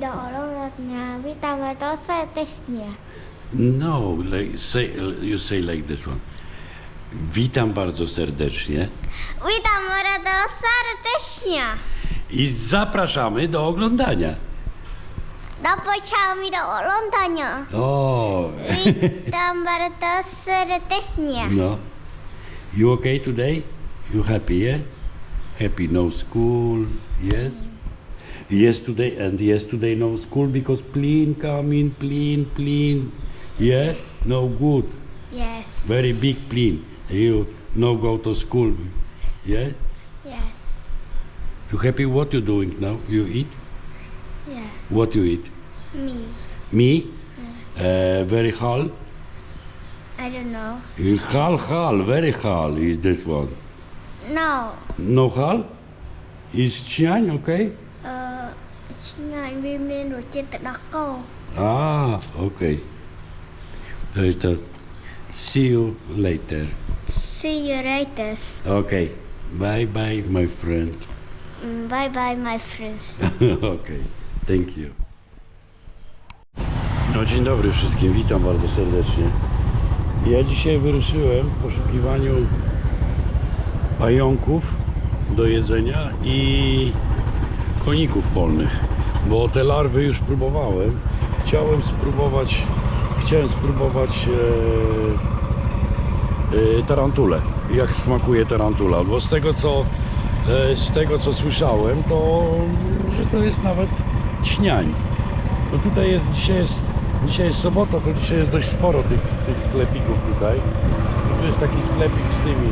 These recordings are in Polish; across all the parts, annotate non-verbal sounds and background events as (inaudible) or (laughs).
Do oglądania. Witamy to serdecznie. No, like, say, you say like this one. Witam bardzo serdecznie Witam bardzo serdecznie. i zapraszamy do oglądania. Dołączamy do oglądania. O, Witam (laughs) bardzo serdecznie. no. You okay today? You happy, yeah? Happy, no school, yes? Yesterday and yesterday no school because plane come in, plane, plane. Yeah? No good. Yes. Very big plane. You no go to school. Yeah? Yes. You happy what you doing now? You eat? Yeah. What you eat? Me. Me? Uh, very hal? I don't know. Hal hal, very hal is this one. No. No hal? Is Chiang okay? អឺឆ្ងាញ់វាមានរសជាតិទឹកដោះគោ Ah, okay. Uh, so, see you later. See you later. Okay. Bye bye, my friend. Mm, Bye bye my friends. (laughs) okay. Thank you. No dzień dobry wszystkim, witam bardzo serdecznie. Ja dzisiaj wyruszyłem w poszukiwaniu pająków do jedzenia i koników polnych, bo te larwy już próbowałem. Chciałem spróbować, chciałem spróbować e, e, tarantulę. Jak smakuje tarantula, bo z tego co e, z tego co słyszałem, to że to jest nawet śniań. No tutaj jest, dzisiaj jest, dzisiaj jest sobota, to dzisiaj jest dość sporo tych, tych sklepików tutaj. Tu jest taki sklepik z tymi,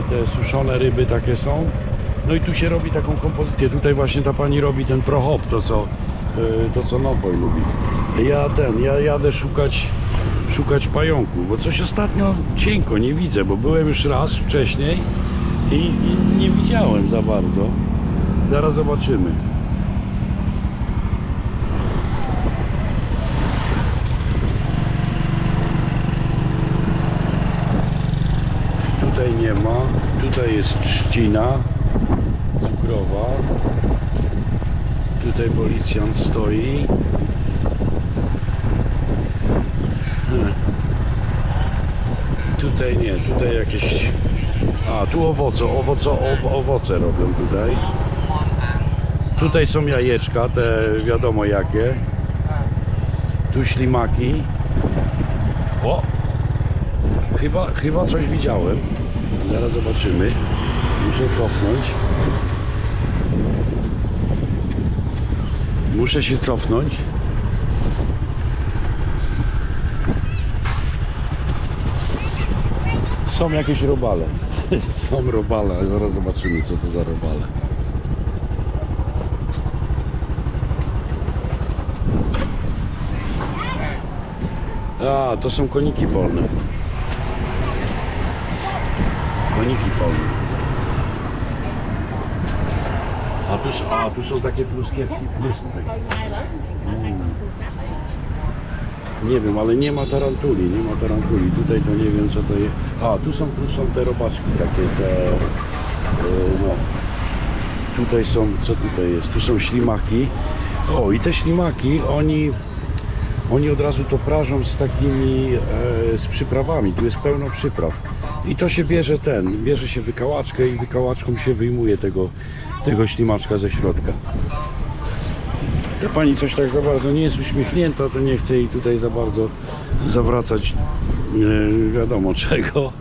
e, te suszone ryby takie są. No i tu się robi taką kompozycję. Tutaj właśnie ta pani robi ten prohop, to co, e, to co Noboj lubi. Ja ten, ja jadę szukać, szukać pająków, bo coś ostatnio cienko nie widzę, bo byłem już raz wcześniej i, i nie widziałem za bardzo. Zaraz zobaczymy. Tutaj nie ma. Tutaj jest trzcina cukrowa. Tutaj policjant stoi. Tutaj nie, tutaj jakieś... A, tu owoce, owoce, ow, owoce robią tutaj. Tutaj są jajeczka, te wiadomo jakie. Tu ślimaki. O! Chyba, chyba coś widziałem. Zaraz zobaczymy. Muszę cofnąć. Muszę się cofnąć. Są jakieś robale. (laughs) Są robale, ale zaraz zobaczymy co to za robale. A, to są koniki polne. Koniki polne. A tu, a tu są takie pluskiewki. Mm. Nie wiem, ale nie ma tarantuli, nie ma tarantuli. Tutaj to nie wiem co to jest. A, tu są, tu są te robaczki takie, te... e, no. Tutaj są, co tutaj jest? Tu są ślimaki. O, i te ślimaki, oni... Oni od razu to prażą z takimi, e, z przyprawami. Tu jest pełno przypraw. I to się bierze ten, bierze się wykałaczkę i wykałaczką się wyjmuje tego, tego ślimaczka ze środka. Ta pani coś tak za bardzo nie jest uśmiechnięta, to nie chcę jej tutaj za bardzo zawracać e, wiadomo czego.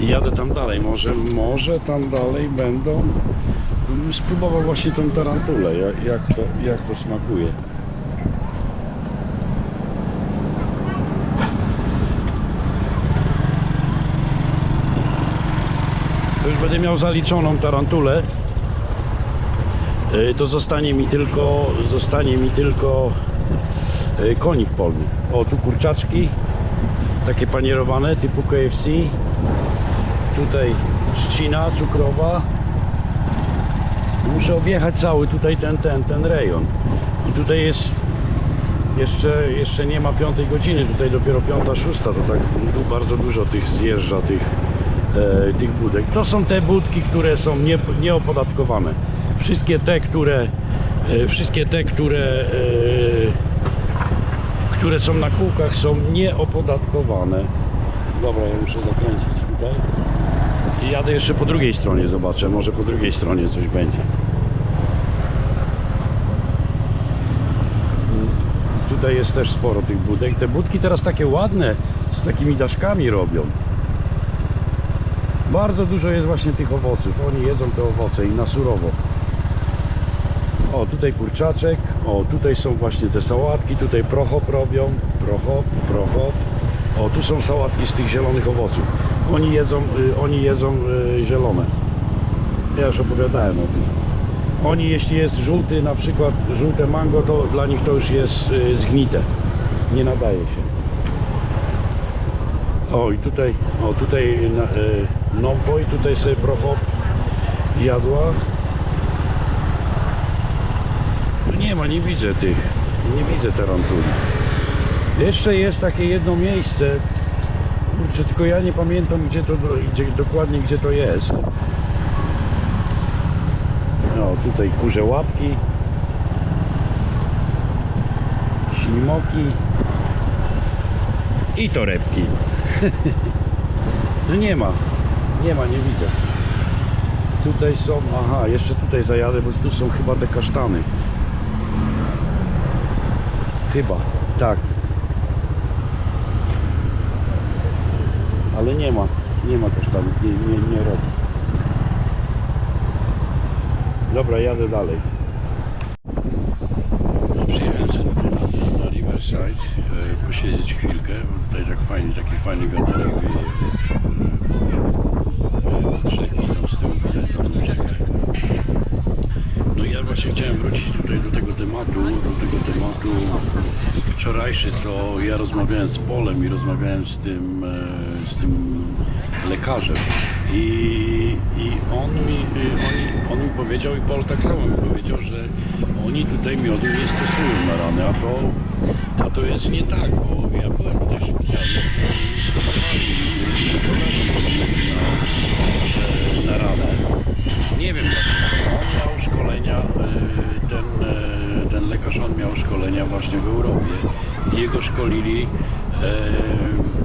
Jadę tam dalej. Może, może tam dalej będą. Bym Spróbował właśnie tą tarantulę, jak, to, jak to smakuje. Już będę miał zaliczoną tarantulę. Y, To zostanie mi tylko, zostanie mi tylko y, konik polny. O, tu kurczaczki, takie panierowane typu KFC. Tutaj trzcina cukrowa. Muszę objechać cały tutaj ten, ten, ten rejon. I tutaj jest jeszcze, jeszcze nie ma piątej godziny, tutaj dopiero piąta, szósta, to tak bardzo dużo tych zjeżdża tych, e, tych budek. To są te budki, które są nie, nieopodatkowane. Wszystkie te, które e, wszystkie te, które e, które są na kółkach są nieopodatkowane. Dobra, ja muszę zakręcić tutaj. I jadę jeszcze po drugiej stronie, zobaczę, może po drugiej stronie coś będzie. Tutaj jest też sporo tych budek. Te budki teraz takie ładne, z takimi daszkami robią. Bardzo dużo jest właśnie tych owoców. Oni jedzą te owoce i na surowo. O, tutaj kurczaczek. O, tutaj są właśnie te sałatki. Tutaj prochop robią. Prochop, prochop. O, tu są sałatki z tych zielonych owoców. Oni jedzą, y, oni jedzą y, zielone. Ja już opowiadałem o tym. Oni, jeśli jest żółty, na przykład żółte mango, to dla nich to już jest y, zgnite. Nie nadaje się. O, i tutaj, o, tutaj na, y, Nompoj, tutaj sobie prochop jadła. Tu nie ma, nie widzę tych, nie widzę tarantuli. Jeszcze jest takie jedno miejsce, kurczę, tylko ja nie pamiętam gdzie to, gdzie, dokładnie gdzie to jest. No, tutaj kurze łapki, ślimoki i torebki. (laughs) no nie ma, nie ma, nie widzę. Tutaj są, aha, jeszcze tutaj zajadę, bo tu są chyba te kasztany. Chyba, tak. Ale nie ma, nie ma kasztanów, nie, nie, nie robi. Dobra, jadę dalej. Przyjechałem sobie na, na Riverside e, posiedzieć chwilkę, bo tutaj tak fajnie, taki fajny wiaterek wieje. E, od rzeki, tam z tyłu widać za rzekę. No i ja właśnie chciałem wrócić tutaj do tego tematu, do tego tematu wczorajszy, co ja rozmawiałem z Polem i rozmawiałem z tym, e, z tym lekarzem i, i on, mi, y, oni, on mi powiedział i Paul tak samo mi powiedział, że oni tutaj miodu nie stosują na rany, a to, a to jest nie tak, bo ja byłem tutaj w szpitalu na, na ranę. Nie wiem, on miał szkolenia, y, ten, y, ten lekarz, on miał szkolenia właśnie w Europie i jego szkolili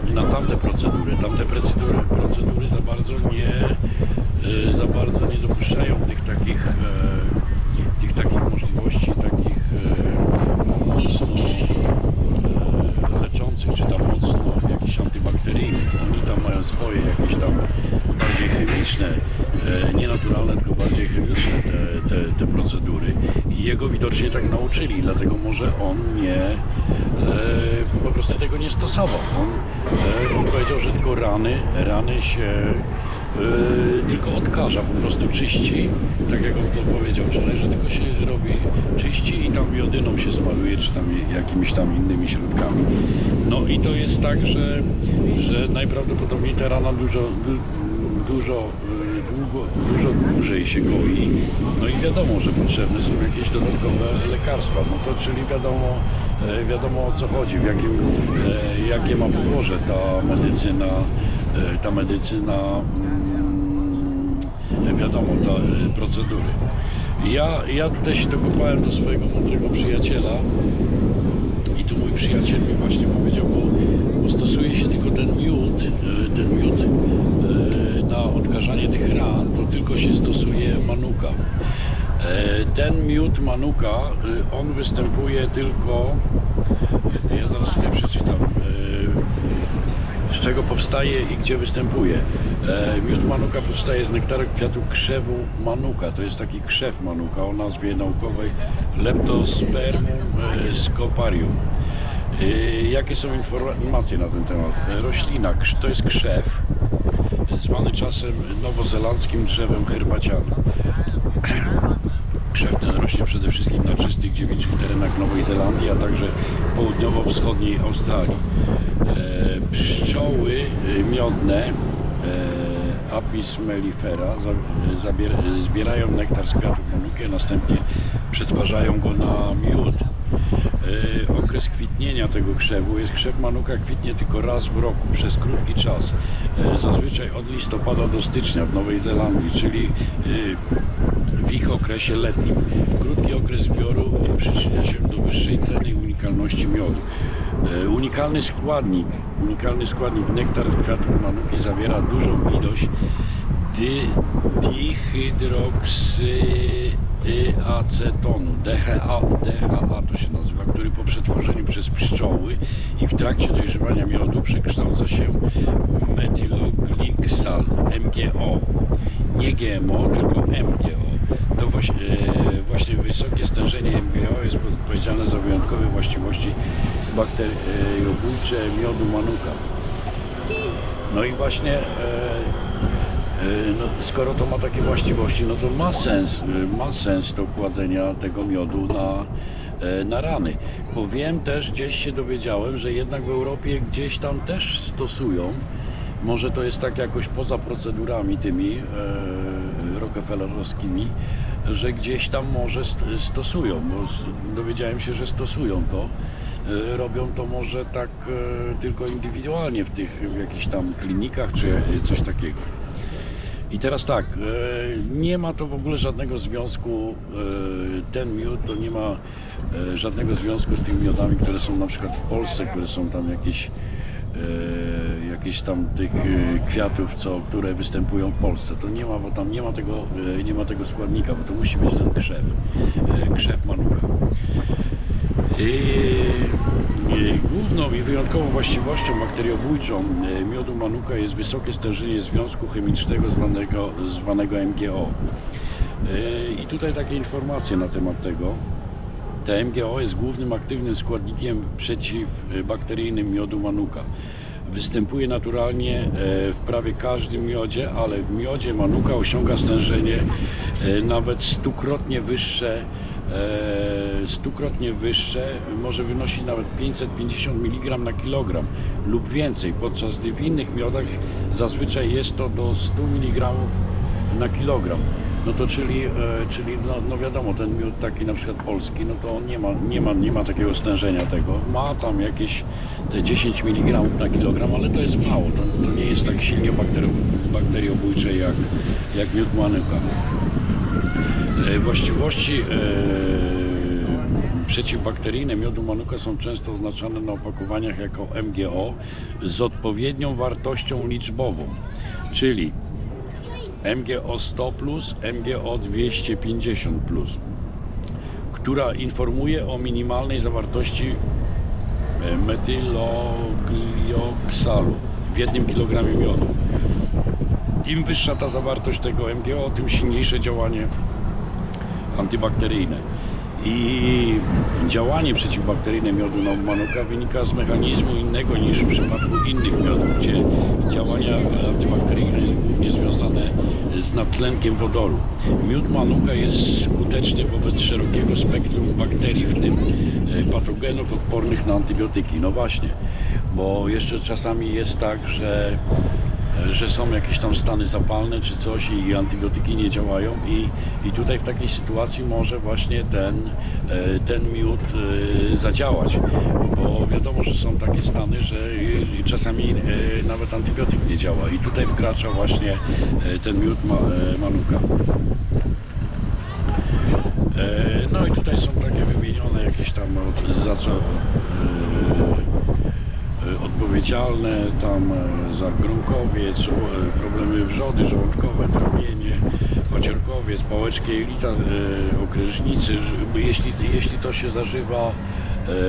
e, na tamte procedury. Tamte procedury, procedury za bardzo nie, za bardzo nie dopuszczają tych takich, tych takich możliwości, takich mocno leczących, czy tam mocno jakichś. Oni tam mają swoje jakieś tam bardziej chemiczne, e, nie naturalne, tylko bardziej chemiczne te, te, te procedury. I jego widocznie tak nauczyli, dlatego może on nie e, po prostu tego nie stosował. On, e, on powiedział, że tylko rany, rany się e, tylko odkaża, po prostu czyści, tak jak on to powiedział wczoraj, że tylko się robi czyści i tam jodyną się smaruje, czy tam jakimiś tam innymi środkami. No i to jest tak, że, że najprawdopodobniej ta rana dużo, du- dużo, y, długo, dużo dłużej się goi. No i wiadomo, że potrzebne są jakieś dodatkowe lekarstwa. No to czyli wiadomo, e, wiadomo o co chodzi, w jakim, jakie ma podłoże ta medycyna, ta medycyna mm, wiadomo, te e, procedury. Ja, ja tutaj się dokopałem do swojego mądrego przyjaciela i tu mój przyjaciel mi właśnie powiedział, bo, bo stosuje się tylko ten miód, e, ten miód e, na odkażanie tych ran, to tylko się stosuje manuka. E, Ten miód manuka, e, on występuje tylko, ja zaraz sobie przeczytam, e, z czego powstaje i gdzie występuje. E, Miód manuka powstaje z nektaru kwiatu krzewu manuka. To jest taki krzew manuka o nazwie naukowej Leptospermum e, scoparium. E, Jakie są informacje na ten temat? E, Roślina, to jest krzew, zwany czasem nowozelandzkim drzewem herbacianym. Krzew ten rośnie przede wszystkim na czystych, dziewiczych terenach Nowej Zelandii, a także południowo-wschodniej Australii. E, pszczoły e, Apis mellifera zbierają nektar z kwiatów manuki, a następnie przetwarzają go na miód. E, okres kwitnienia tego krzewu jest krzew manuka kwitnie tylko raz w roku przez krótki czas. E, zazwyczaj od listopada do stycznia w Nowej Zelandii, czyli w ich okresie letnim. Krótki okres zbioru przyczynia się do wyższej ceny i unikalności miodu. E, Unikalny składnik, unikalny składnik nektar kwiatów manuki zawiera dużą ilość dy, DHA, DHA to się nazywa, który po przetworzeniu przez pszczoły i w trakcie dojrzewania miodu przekształca się w metylogliksal, MGO. Nie GMO, tylko MGO. To właśnie, e, właśnie wysokie stężenie MGO jest odpowiedzialne za wyjątkowe właściwości bakteriobójcze miodu manuka. No i właśnie e, e, no, skoro to ma takie właściwości, no to ma sens, ma sens to kładzenia tego miodu na, e, na rany. Bo wiem też, gdzieś się dowiedziałem, że jednak w Europie gdzieś tam też stosują, może to jest tak jakoś poza procedurami tymi e, rockefellerowskimi, że gdzieś tam może st- stosują, bo dowiedziałem się, że stosują to. E, Robią to może tak e, tylko indywidualnie w tych w jakichś tam klinikach czy coś takiego. I teraz tak, e, nie ma to w ogóle żadnego związku, ten miód to nie ma żadnego związku z tymi miodami, które są na przykład w Polsce, które są tam jakieś, jakieś tam tych kwiatów, co, które występują w Polsce. To nie ma, bo tam nie ma tego, nie ma tego składnika, bo to musi być ten krzew, krzew manuka. Główną i wyjątkową właściwością bakteriobójczą e, miodu manuka jest wysokie stężenie związku chemicznego zwanego, zwanego MGO. E, I tutaj takie informacje na temat tego. Te MGO jest głównym aktywnym składnikiem przeciwbakteryjnym miodu manuka. Występuje naturalnie e, w prawie każdym miodzie, ale w miodzie manuka osiąga stężenie nawet stukrotnie wyższe, stukrotnie wyższe, może wynosić nawet 550 mg na kilogram lub więcej, podczas gdy w innych miodach zazwyczaj jest to do 100 mg na kilogram. No to czyli, e, czyli no, no wiadomo, ten miód taki na przykład polski, no to on nie ma, nie ma, nie ma takiego stężenia tego. Ma tam jakieś te 10 mg na kilogram, ale to jest mało. To, to nie jest tak silnie bakterio, bakteriobójcze jak, jak miód manuka. E, Właściwości e, przeciwbakteryjne miodu manuka są często oznaczane na opakowaniach jako MGO z odpowiednią wartością liczbową, czyli MGO 100, MGO 250, która informuje o minimalnej zawartości e, metyloglioksalu w jednym kilogramie miodu. Im wyższa ta zawartość tego MGO, tym silniejsze działanie antybakteryjne. I działanie przeciwbakteryjne miodu na manuka wynika z mechanizmu innego niż w przypadku innych miodów, gdzie działania antybakteryjne jest głównie związane z nadtlenkiem wodoru. Miód manuka jest skuteczny wobec szerokiego spektrum bakterii, w tym e, patogenów odpornych na antybiotyki. No właśnie, bo jeszcze czasami jest tak, że że są jakieś tam stany zapalne czy coś i antybiotyki nie działają i, i tutaj w takiej sytuacji może właśnie ten, e, ten miód e, zadziałać, bo wiadomo, że są takie stany, że czasami e, nawet antybiotyk nie działa i tutaj wkracza właśnie e, ten miód ma, e, manuka. E, No i tutaj są takie wymienione jakieś tam za co e, e, odpowiedzialne tam e, za grunkowiec, e, problemy wrzody żołądkowe, trawienie, paciorkowiec, pałeczki jelita, okrężnicy, jeśli, jeśli to się zażywa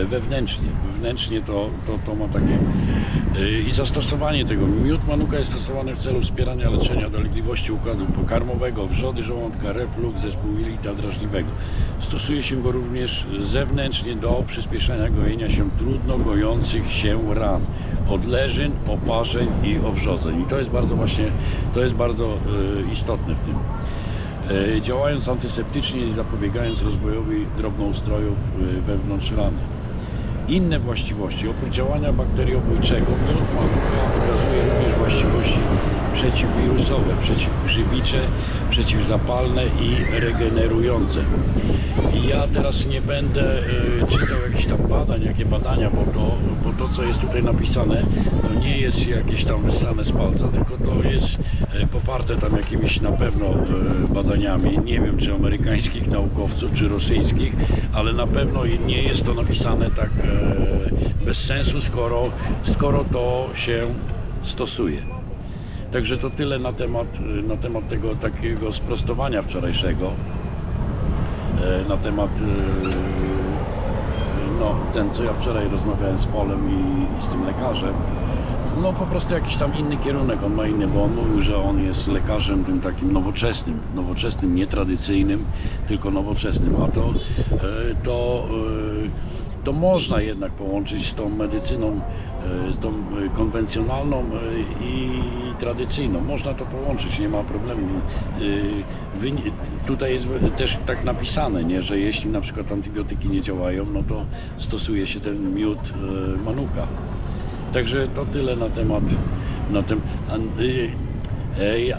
wewnętrznie, wewnętrznie to, to, to ma takie e, i zastosowanie tego. Miód manuka jest stosowany w celu wspierania leczenia dolegliwości układu pokarmowego, wrzody żołądka, reflux, zespół jelita drażliwego. Stosuje się go również zewnętrznie do przyspieszenia gojenia się trudno gojących się ran, odleżyn, oparzeń i obrzodzeń. I to jest bardzo właśnie, to jest bardzo e, istotne w tym. E, Działając antyseptycznie i zapobiegając rozwojowi drobnoustrojów e, wewnątrz rany. inne właściwości. Oprócz działania bakteriobójczego miód wykazuje również właściwości przeciwwirusowe, przeciwgrzybicze, przeciwzapalne i regenerujące. I ja teraz nie będę y, czytał jakichś tam badań, jakie badania, bo to, bo to co jest tutaj napisane, to nie jest jakieś tam wyssane z palca, tylko to jest y, poparte tam jakimiś na pewno y, badaniami. Nie wiem czy amerykańskich naukowców, czy rosyjskich, ale na pewno nie jest to napisane tak bez sensu, skoro, skoro to się stosuje. Także to tyle na temat, na temat tego takiego sprostowania wczorajszego. E, Na temat e, no, ten co ja wczoraj rozmawiałem z Polem i, z tym lekarzem. No po prostu jakiś tam inny kierunek on ma inny, bo on mówił, że on jest lekarzem tym takim nowoczesnym, nowoczesnym, nie tradycyjnym, tylko nowoczesnym, a to, e, to, to można jednak połączyć z tą medycyną, e, z tą e, konwencjonalną e, i tradycyjną. Można to połączyć, nie ma problemu. Tutaj jest też tak napisane, nie, że jeśli na przykład antybiotyki nie działają, no to stosuje się ten miód manuka. Także to tyle na temat. Na tem,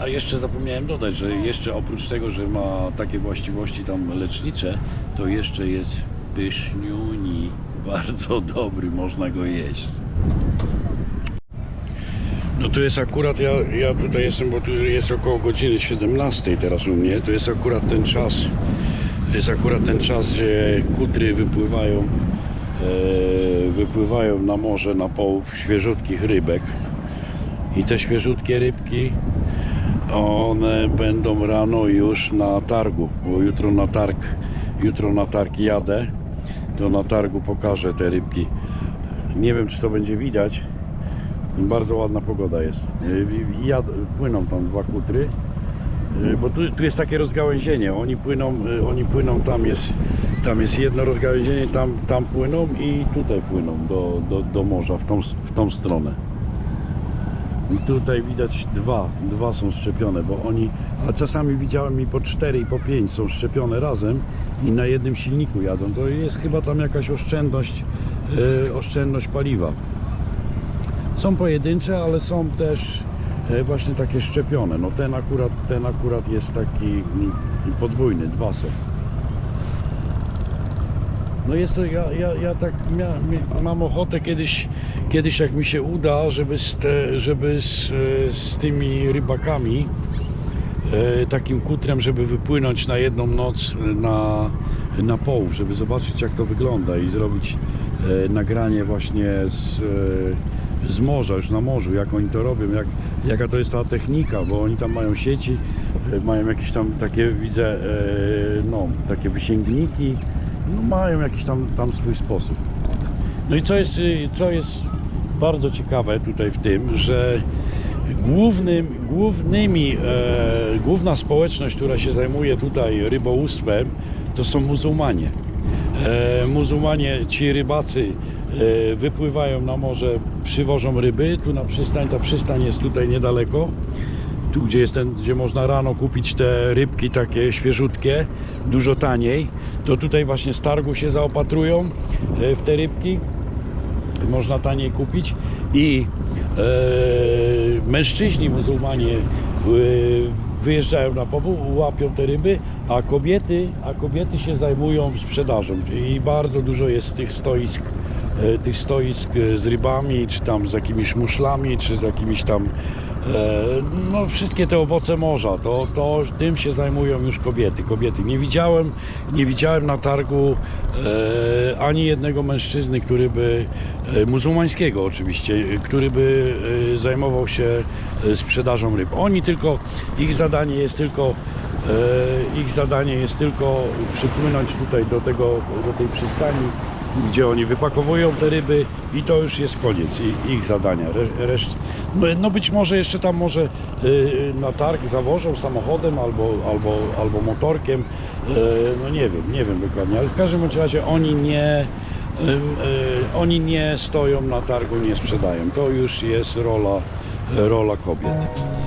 a jeszcze zapomniałem dodać, że jeszcze oprócz tego, że ma takie właściwości tam lecznicze, to jeszcze jest pyszniuni. Bardzo dobry, można go jeść. No tu jest akurat, ja, ja tutaj jestem, bo tu jest około godziny 17 teraz u mnie, to jest akurat ten czas, to jest akurat ten czas, gdzie kutry wypływają, e, wypływają na morze na połów świeżutkich rybek i te świeżutkie rybki, one będą rano już na targu, bo jutro na targ, jutro na targ jadę, to na targu pokażę te rybki. Nie wiem, czy to będzie widać, bardzo ładna pogoda jest. Ja, płyną tam dwa kutry, yy, bo tu, tu jest takie rozgałęzienie. Oni płyną, yy, oni płyną tam jest, tam jest jedno rozgałęzienie, tam, tam płyną i tutaj płyną do, do, do morza, w tą, w tą stronę. Tutaj widać dwa, dwa są szczepione, bo oni, a czasami widziałem i po cztery i po pięć są szczepione razem i na jednym silniku jadą. To jest chyba tam jakaś oszczędność, yy, oszczędność paliwa. Są pojedyncze, ale są też e, właśnie takie szczepione. No ten akurat, ten akurat jest taki mm, podwójny, dwa są. No jest to, ja, ja, ja tak mia, mi- mam ochotę kiedyś, kiedyś jak mi się uda, żeby z, te, żeby z, e, z tymi rybakami, e, takim kutrem, żeby wypłynąć na jedną noc na, na połów, żeby zobaczyć jak to wygląda i zrobić e, nagranie właśnie z, e, z morza, już na morzu, jak oni to robią, jak, jaka to jest ta technika, bo oni tam mają sieci, e, mają jakieś tam takie, widzę, e, no, takie wysięgniki, no mają jakiś tam, tam swój sposób. No i co jest, y, co jest bardzo ciekawe tutaj w tym, że głównym, głównymi, e, główna społeczność, która się zajmuje tutaj rybołówstwem, to są muzułmanie. E, muzułmanie, ci rybacy e, wypływają na morze, przywożą ryby, tu na przystań, ta przystań jest tutaj niedaleko, tu gdzie jest ten, gdzie można rano kupić te rybki takie świeżutkie, dużo taniej, to tutaj właśnie z targu się zaopatrują e, w te rybki, można taniej kupić. I e, mężczyźni muzułmanie e, wyjeżdżają na powół, łapią te ryby, a kobiety, a kobiety się zajmują sprzedażą. I bardzo dużo jest tych stoisk e, tych stoisk z rybami, czy tam z jakimiś muszlami, czy z jakimiś tam no wszystkie te owoce morza, to, to tym się zajmują już kobiety, kobiety. Nie widziałem, nie widziałem na targu e, ani jednego mężczyzny, który by, e, muzułmańskiego oczywiście, e, który by e, zajmował się e, sprzedażą ryb. Oni tylko, ich zadanie jest tylko e, ich zadanie jest tylko przypłynąć tutaj do tego, do tej przystani, gdzie oni wypakowują te ryby i to już jest koniec ich zadania. Re, reszt, no, no być może jeszcze tam może y, na targ zawożą samochodem albo, albo, albo motorkiem, y, no nie wiem, nie wiem dokładnie, ale w każdym razie oni nie y, oni nie stoją na targu, nie sprzedają. To już jest rola, rola kobiet.